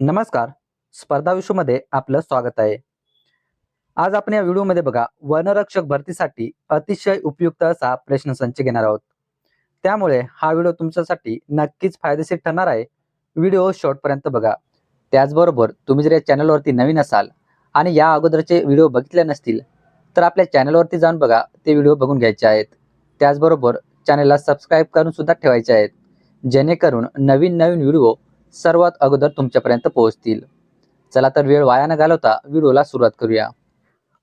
नमस्कार. स्पर्धा विश्वमध्ये आपलं स्वागत आहे. आज आपण या व्हिडिओमध्ये बघा वनरक्षक भरतीसाठी अतिशय उपयुक्त असा प्रश्नसंच घेणार आहोत. त्यामुळे हा व्हिडिओ तुमच्यासाठी नक्कीच फायदेशीर ठरणार आहे. व्हिडिओ शेवटपर्यंत बघा. त्याचबरोबर तुम्ही जर या चॅनलवरती नवीन असाल आणि या अगोदरचे व्हिडिओ बघितले नसतील तर आपल्या चॅनलवरती जाऊन बघा ते व्हिडिओ बघून घ्यायचे आहेत. त्याचबरोबर चॅनलला सबस्क्राईब करून सुद्धा ठेवायचे आहेत. जेणेकरून नवीन नवीन व्हिडिओ सर्वात अगोदर तुमच्यापर्यंत पोहोचतील. चला तर वेळ वाया न घालवता व्हिडिओला सुरुवात करूया.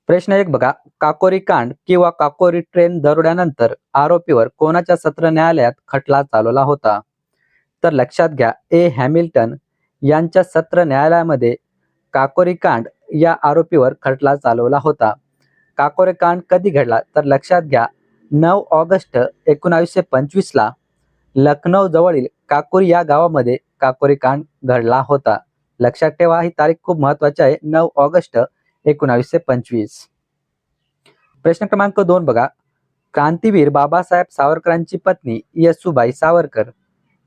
प्रश्न एक बघा काकोरी कांड किंवा काकोरी ट्रेन दरोड्यानंतर आरोपीवर कोणाच्या सत्र न्यायालयात खटला चालवला होता? तर लक्षात घ्या ए. हॅमिल्टन यांच्या सत्र न्यायालयामध्ये काकोरी कांड या आरोपीवर खटला चालवला होता. काकोरी कांड कधी घडला? तर लक्षात घ्या नऊ ऑगस्ट एकोणावीसशे पंचवीसला लखनौ जवळील काकोरी या गावामध्ये काकोरी कांड घडला होता. लक्षात ठेवा ही तारीख खूप महत्वाची आहे. नऊ ऑगस्ट एकोणावीसशे पंचवीस. प्रश्न क्रमांक दोन बघा. क्रांतीवीर बाबासाहेब सावरकरांची पत्नी येसुबाई सावरकर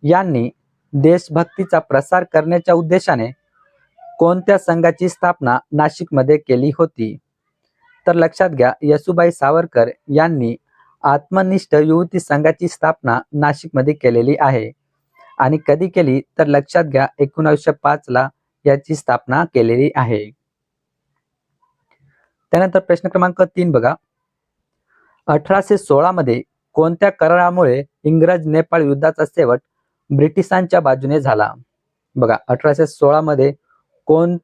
यांनी देशभक्तीचा प्रसार करण्याच्या उद्देशाने कोणत्या संघाची स्थापना नाशिकमध्ये केली होती? तर लक्षात घ्या येसुबाई सावरकर यांनी आत्मनिष्ठ युवती संघाची स्थापना नाशिकमध्ये केलेली आहे. आणि कधी केली तर लक्षात घ्या एकोणीसशे पाच ला याची स्थापना केलेली आहे. त्यानंतर प्रश्न क्रमांक तीन बघा. अठराशे सोळा मध्ये कोणत्या करारामुळे इंग्रज नेपाळ युद्धाचा शेवट ब्रिटिशांच्या बाजूने झाला? बघा अठराशे सोळा मध्ये कोण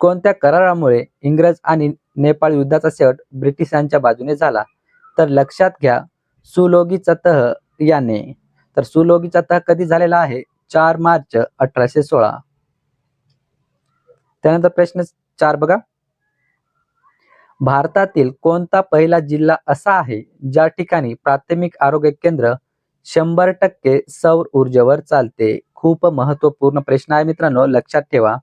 कोणत्या करारामुळे इंग्रज आणि नेपाळ युद्धाचा शेवट ब्रिटिशांच्या बाजूने झाला? तर लक्षात घ्या सुलोगीचा तह याने. तर सुलोगीचा तह कधी झालेला आहे? चार मार्च अठराशे सोळा. त्यानंतर प्रश्न चार बघा. भारतातील कोणता पहिला जिल्हा असा आहे ज्या ठिकाणी प्राथमिक आरोग्य केंद्र शंभर टक्के सौर ऊर्जेवर चालते? खूप महत्त्वपूर्ण प्रश्न आहे मित्रांनो लक्षात ठेवा.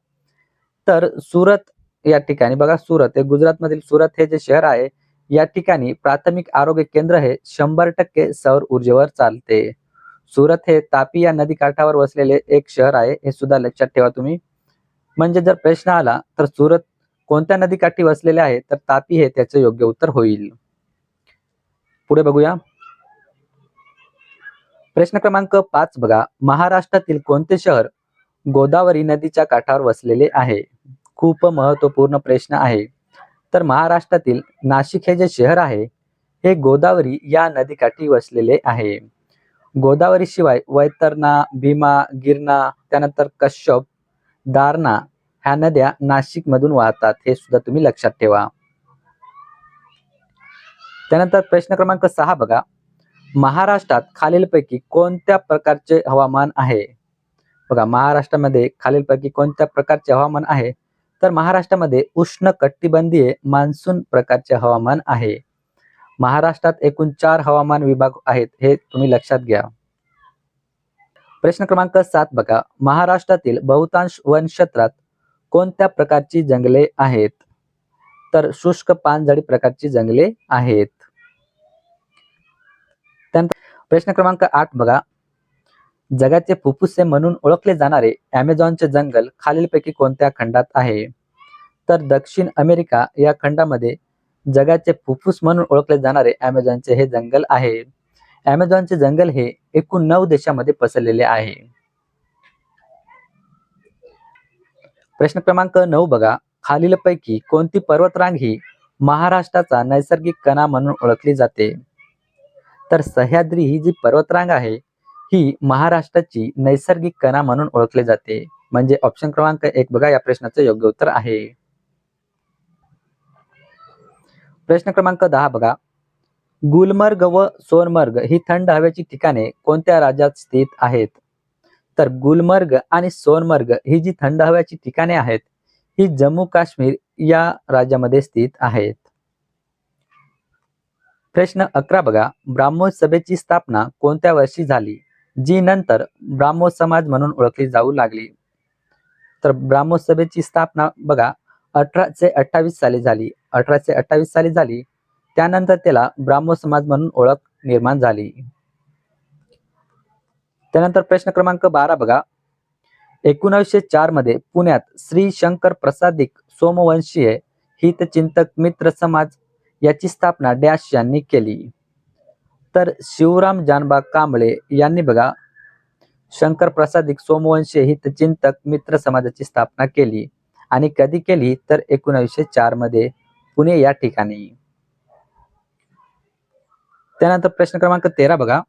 तर सुरत या ठिकाणी बघा सुरत. हे गुजरातमधील सुरत हे जे शहर आहे या ठिकाणी प्राथमिक आरोग्य केंद्र हे शंभर टक्के सौर ऊर्जेवर चालते. सुरत हे तापी या नदी काठावर वसलेले एक शहर आहे हे सुद्धा लक्षात ठेवा तुम्ही. म्हणजे जर प्रश्न आला तर सुरत कोणत्या नदीकाठी वसलेले आहे तर तापी हे त्याचे योग्य उत्तर होईल. पुढे बघूया. प्रश्न क्रमांक पाच बघा. महाराष्ट्रातील कोणते शहर गोदावरी नदीच्या काठावर वसलेले आहे? खूप महत्त्वपूर्ण प्रश्न आहे. तर महाराष्ट्रातील नाशिक हे जे शहर आहे हे गोदावरी या नदीकाठी वसलेले आहे. गोदावरीशिवाय वैतरणा भीमा गिरणा त्यानंतर कश्यप दारणा ह्या नद्या नाशिक मधून वाहतात हे सुद्धा तुम्ही लक्षात ठेवा. त्यानंतर प्रश्न क्रमांक सहा बघा. महाराष्ट्रात खालीलपैकी कोणत्या प्रकारचे हवामान आहे? बघा महाराष्ट्रामध्ये खालीलपैकी कोणत्या प्रकारचे हवामान आहे? तर महाराष्ट्रामध्ये उष्ण कटिबंधीय मान्सून प्रकारचे हवामान आहे. महाराष्ट्रात एकूण चार हवामान विभाग आहेत हे तुम्ही लक्षात घ्या. प्रश्न क्रमांक सात बघा. महाराष्ट्रातील बहुतांश वन क्षेत्रात कोणत्या प्रकारची जंगले आहेत? तर शुष्क पानझडी प्रकारची जंगले आहेत. त्यानंतर प्रश्न क्रमांक आठ बघा. जगाचे फुफ्फुसे म्हणून ओळखले जाणारे अमेझॉनचे जंगल खालीलपैकी कोणत्या खंडात आहे? तर दक्षिण अमेरिका या खंडामध्ये जगाचे फुफ्फुस म्हणून ओळखले जाणारे अमेझॉनचे हे जंगल आहे. अमेझॉनचे जंगल हे एकूण नऊ देशामध्ये पसरलेले आहे. प्रश्न क्रमांक नऊ बघा. खालीलपैकी कोणती पर्वतरांग ही महाराष्ट्राचा नैसर्गिक कणा म्हणून ओळखली जाते? तर सह्याद्री ही जी पर्वतरांग आहे ही महाराष्ट्राची नैसर्गिक कणा म्हणून ओळखले जाते. म्हणजे ऑप्शन क्रमांक एक बघा या प्रश्नाचं योग्य उत्तर आहे. प्रश्न क्रमांक दहा बघा. गुलमर्ग व सोनमर्ग ही थंड हवेची ठिकाणे कोणत्या राज्यात स्थित आहेत? तर गुलमर्ग आणि सोनमर्ग ही जी थंड हवेची ठिकाणे आहेत ही जम्मू काश्मीर या राज्यामध्ये स्थित आहेत. प्रश्न अकरा बघा. ब्राह्मण सभेची स्थापना कोणत्या वर्षी झाली? जी नंतर ब्राह्मो समाज म्हणून ओळखली जाऊ लागली. तर ब्राह्मो सभेची स्थापना बघा अठराशे अठ्ठावीस साली झाली. अठराशे अठ्ठावीस साली झाली. त्यानंतर त्याला ब्राह्मो समाज म्हणून ओळख निर्माण झाली. त्यानंतर प्रश्न क्रमांक बारा बघा. एकोणावीसशे चारमध्ये पुण्यात श्री शंकर प्रसादिक सोमवंशीय हितचिंतक मित्र समाज याची स्थापना डॅश यांनी केली. तर शिवराम जानबा कांबळे यांनी बघा शंकर प्रसादिक सोमवंशी हितचिंतक मित्र समाजाची स्थापना केली आणि कधी केली तर एकोणावीसशे चारमध्ये पुणे या ठिकाणी. त्यानंतर प्रश्न क्रमांक तेरा बघा.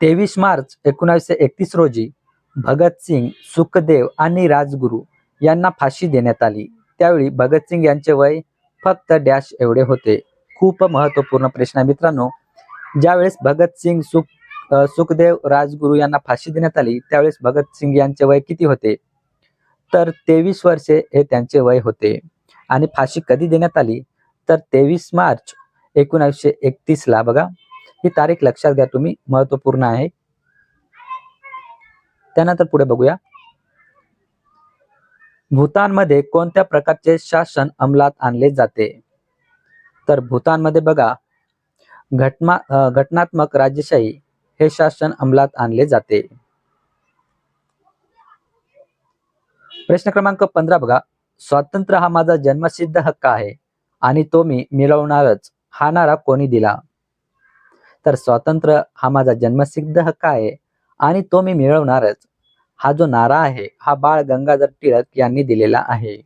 तेवीस मार्च एकोणावीसशे एकतीस रोजी भगतसिंग सुखदेव आणि राजगुरू यांना फाशी देण्यात आली. त्यावेळी भगतसिंग यांचे वय फक्त डॅश एवढे होते. खूप महत्त्वपूर्ण प्रश्न आहे. मित्रांनो ज्यावेळेस भगतसिंग सुख सुखदेव राजगुरू यांना फाशी देण्यात आली त्यावेळेस भगतसिंग यांचे वय किती होते? तर तेवीस वर्षे हे त्यांचे वय होते. आणि फाशी कधी देण्यात आली? तर तेवीस मार्च एकोणावीसशे एकतीस ला. बघा ही तारीख लक्षात घ्या तुम्ही महत्त्वपूर्ण आहे. त्यानंतर पुढे बघूया. भूतानमध्ये कोणत्या प्रकारचे शासन अंमलात आणले जाते? तर भूतानमध्ये बघा घटना घटनात्मक राज्यशाही हे शासन अंमलात आणले जाते. प्रश्न क्रमांक पंधरा बघा. स्वातंत्र्य हा माझा जन्मसिद्ध हक्क आहे आणि तो मी मिळवणारच हा नारा कोणी दिला? तर स्वातंत्र्य हा माझा जन्मसिद्ध हक्क आहे आणि तो मी मिळवणारच. हा जो नारा आहे हा बाळ गंगाधर टिळक यांनी दिलेला आहे.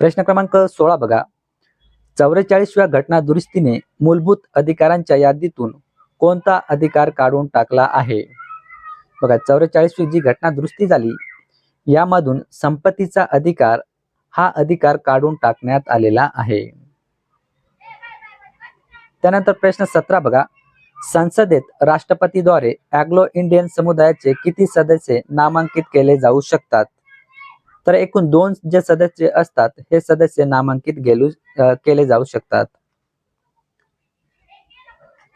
प्रश्न क्रमांक सोळा बघा. चौवेचाळीसव्या घटना दुरुस्तीने मूलभूत अधिकारांच्या यादीतून कोणता अधिकार काढून टाकला आहे? बघा चौवेचाळीसवी जी घटना दुरुस्ती झाली यामधून संपत्तीचा अधिकार हा अधिकार काढून टाकण्यात आलेला आहे. त्यानंतर प्रश्न सतरा बघा. संसदेत राष्ट्रपतीद्वारे अँग्लो इंडियन समुदायाचे किती सदस्य नामांकित केले जाऊ शकतात? तर एकूण दोन जे सदस्य असतात हे सदस्य नामांकित गेलू केले जाऊ शकतात.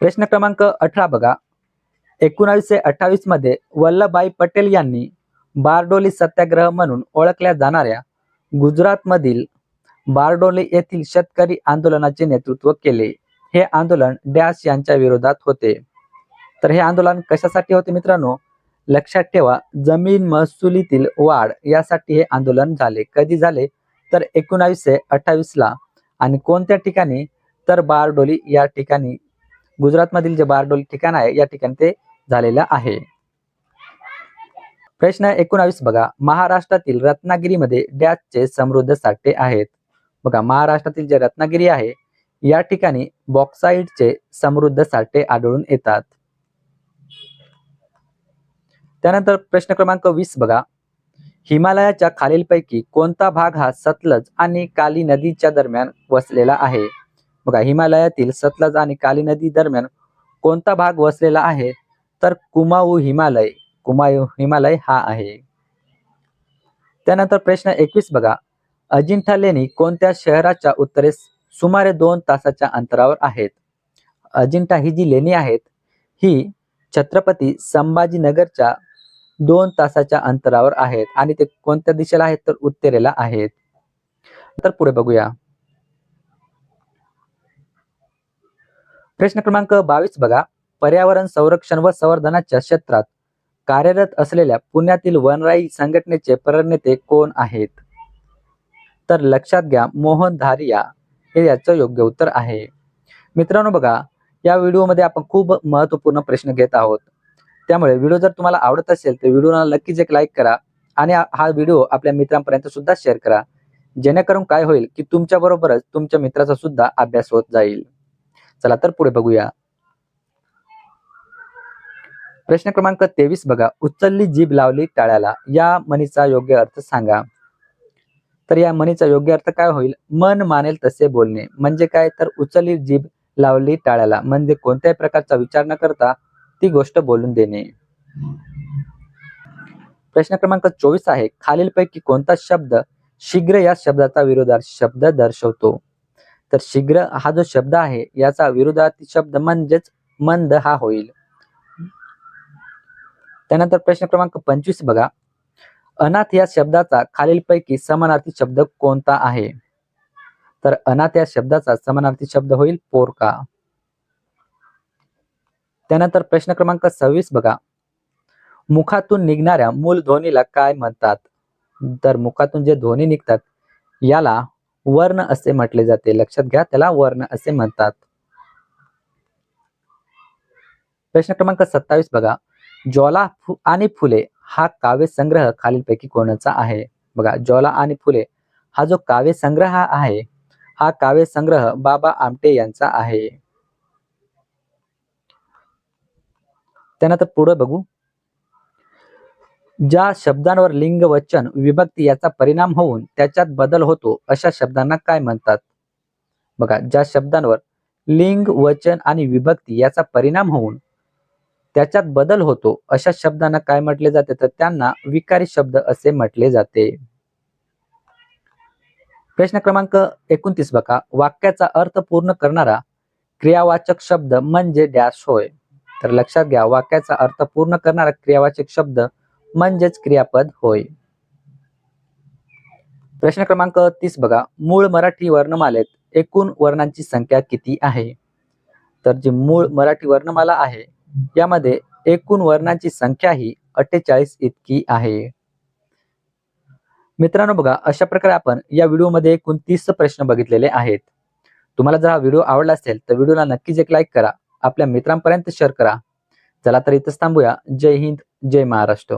प्रश्न क्रमांक अठरा बघा. एकोणावीसशे अठ्ठावीसमध्ये वल्लभभाई पटेल यांनी बारडोली सत्याग्रह म्हणून ओळखल्या जाणाऱ्या गुजरातमधील बारडोली येथील शेतकरी आंदोलनाचे नेतृत्व केले. हे आंदोलन डॅश यांच्या विरोधात होते. तर हे आंदोलन कशासाठी होते मित्रांनो? लक्षात ठेवा जमीन महसुलीतील वाढ यासाठी हे आंदोलन झाले. कधी झाले? तर एकोणावीसशे अठ्ठावीस ला. आणि कोणत्या ठिकाणी? तर बारडोली या ठिकाणी. गुजरातमधील जे बारडोली ठिकाण आहे या ठिकाणी ते झालेलं आहे. प्रश्न एकोणावीस बघा. महाराष्ट्रातील रत्नागिरीमध्ये डॅचचे समृद्ध साठे आहेत. बघा महाराष्ट्रातील जे रत्नागिरी आहे या ठिकाणी बॉक्साईडचे समृद्ध साठे आढळून येतात. त्यानंतर प्रश्न क्रमांक वीस बघा. हिमालयाच्या खालीलपैकी कोणता भाग हा सतलज आणि काली नदीच्या दरम्यान वसलेला आहे? बघा हिमालयातील सतलज आणि काली नदी दरम्यान कोणता भाग वसलेला आहे? तर कुमाऊ हिमालय कुमाऊ हिमालय हा आहे. त्यानंतर प्रश्न एकवीस बघा. अजिंठा लेणी कोणत्या शहराच्या उत्तरेस सुमारे दोन तासाच्या अंतरावर आहेत? अजिंठा ही जी लेणी आहेत ही छत्रपती संभाजीनगरच्या दोन तासाच्या अंतरावर आहेत आणि ते कोणत्या दिशेला आहेत तर उत्तरेला आहेत. तर पुढे बघूया. प्रश्न क्रमांक बावीस बघा. पर्यावरण संरक्षण व संवर्धनाच्या क्षेत्रात कार्यरत असलेल्या पुण्यातील वनराई संघटनेचे प्रणेते कोण आहेत? तर लक्षात घ्या मोहन धारिया हे याचं योग्य उत्तर आहे. मित्रांनो बघा या व्हिडिओमध्ये आपण खूप महत्त्वपूर्ण प्रश्न घेत आहोत. त्यामुळे व्हिडिओ जर तुम्हाला आवडत असेल तर व्हिडिओला नक्कीच एक लाईक करा आणि हा- व्हिडिओ आपल्या मित्रांपर्यंत सुद्धा शेअर करा. जेणेकरून काय होईल की तुमच्या बरोबरच तुमच्या मित्राचा सुद्धा अभ्यास होत जाईल. चला तर पुढे बघूया. प्रश्न क्रमांक तेवीस बघा. उचलली जीभ लावली टाळ्याला. या म्हणीचा योग्य अर्थ सांगा. तर या म्हणीचा योग्य अर्थ काय होईल? मन मानेल तसे बोलणे. म्हणजे काय? तर उचलली जीभ लावली टाळ्याला. म्हणजे कोणत्याही प्रकारचा विचार न करता ती गोष्ट बोलून देणे. प्रश्न क्रमांक चोवीस आहे. खालीलपैकी कोणता शब्द शीघ्र या शब्दाचा विरोधार्थ शब्द दर्शवतो? तर शीघ्र हा जो शब्द आहे याचा विरोधार्थी शब्द म्हणजेच मंद हा होईल. त्यानंतर प्रश्न क्रमांक पंचवीस बघा. अनाथ या शब्दाचा खालीलपैकी समानार्थी शब्द कोणता आहे? तर अनाथ या शब्दाचा समानार्थी शब्द होईल पोरका. त्यानंतर प्रश्न क्रमांक सव्वीस बघा. मुखातून निघणाऱ्या मूल ध्वनीला काय म्हणतात? तर मुखातून जे ध्वनी निघतात याला वर्ण असे म्हटले जाते. लक्षात घ्या त्याला वर्ण असे म्हणतात. प्रश्न क्रमांक सत्तावीस बघा. ज्वाला फु- आणि फुले हा काव्य संग्रह खालीलपैकी कोणाचा आहे? बघा ज्वाला आणि फुले हा जो काव्य संग्रह आहे हा काव्य संग्रह बाबा आमटे यांचा आहे. त्यानंतर पुढे बघू. ज्या शब्दांवर लिंग वचन विभक्ती याचा परिणाम होऊन त्याच्यात बदल होतो अशा शब्दांना काय म्हणतात? बघा ज्या शब्दांवर लिंग वचन आणि विभक्ती याचा परिणाम होऊन त्याच्यात बदल होतो अशा शब्दांना काय म्हटले जाते? तर त्यांना विकारी शब्द असे म्हटले जाते. प्रश्न क्रमांक एकोणतीस बघा. वाक्याचा अर्थ पूर्ण करणारा क्रियावाचक शब्द म्हणजे डॅश होय. तर लक्षात घ्या वाक्याचा अर्थ पूर्ण करणारा क्रियावाचक शब्द म्हणजेच क्रियापद होय. प्रश्न क्रमांक तीस बघा. मूळ मराठी वर्णमालेत एकूण वर्णांची संख्या किती आहे? तर जी मूळ मराठी वर्णमाला आहे यामध्ये एकूण वर्णांची संख्या ही अठ्ठेचाळीस इतकी आहे. मित्रांनो बघा अशा प्रकारे आपण या व्हिडिओमध्ये एकूण तीस प्रश्न बघितलेले आहेत. तुम्हाला जर हा व्हिडिओ आवडला असेल तर व्हिडिओला नक्कीच एक लाईक करा. आपल्या मित्रांपर्यंत शेअर करा. चला तर इथंच थांबूया. जय हिंद जय महाराष्ट्र.